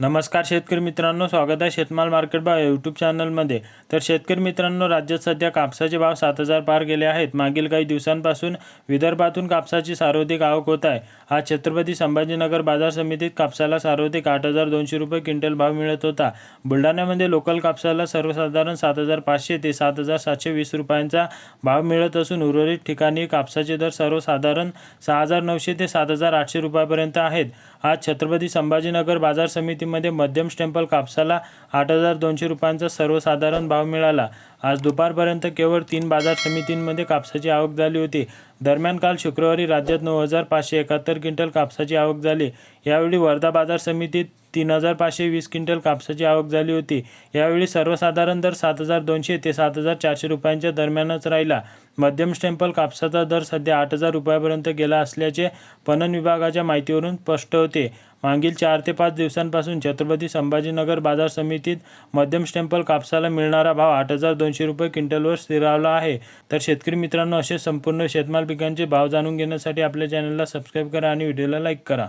नमस्कार शेतकरी मित्रांनो स्वागत आहे शेतमाल मार्केट भाव यूट्यूब चॅनलमध्ये. तर शेतकरी मित्रांनो राज्यात सध्या कापसाचे भाव सात हजार पार गेले आहेत. मागील काही दिवसांपासून विदर्भातून कापसाची सर्वाधिक आवक होत आहे. आज छत्रपती संभाजीनगर बाजार समितीत कापसाला सर्वाधिक आठ हजार दोनशे रुपये क्विंटल भाव मिळत होता. बुलढाण्यामध्ये लोकल कापसाला सर्वसाधारण सात हजार पाचशे ते सात हजार सातशे वीस रुपयांचा भाव मिळत असून उर्वरित ठिकाणी कापसाचे दर सर्वसाधारण सहा हजार नऊशे ते सात हजार आठशे रुपयापर्यंत आहेत. आज छत्रपती संभाजीनगर बाजार समिती समितीमध्ये मध्यम स्टेम्पल कापसाला आठ हजार दोनशे रुपयांचा सर्वसाधारण भाव मिळाला. आज दुपारपर्यंत केवळ तीन बाजार समितींमध्ये कापसाची आवक झाली होती. दरम्यान काल शुक्रवारी राज्यात नऊ हजार पाचशे एकाहत्तर क्विंटल कापसाची आवक झाली. यावेळी वर्धा बाजार समितीत तीन हजार पाचशे वीस क्विंटल कापसाची आवक झाली होती. यावेळी सर्वसाधारण दर सात हजार दोनशे ते सात हजार चारशे रुपयांच्या दरम्यानच राहिला. मध्यम स्टेम्पल कापसाचा दर सध्या आठ हजार रुपयापर्यंत गेला असल्याचे पणन विभागाच्या माहितीवरून स्पष्ट होते. मागील चार ते पाच दिवसांपासून छत्रपती संभाजीनगर बाजार समितीत मध्यम स्टेम्पल कापसाला मिळणारा भाव आठ हजार दोनशे रुपये क्विंटलवर स्थिरावला आहे. तर शेतकरी मित्रांनो असे संपूर्ण शेतमाल पिकांचे भाव जाणून घेण्यासाठी आपल्या चॅनलला सबस्क्राईब करा आणि व्हिडिओला लाईक करा.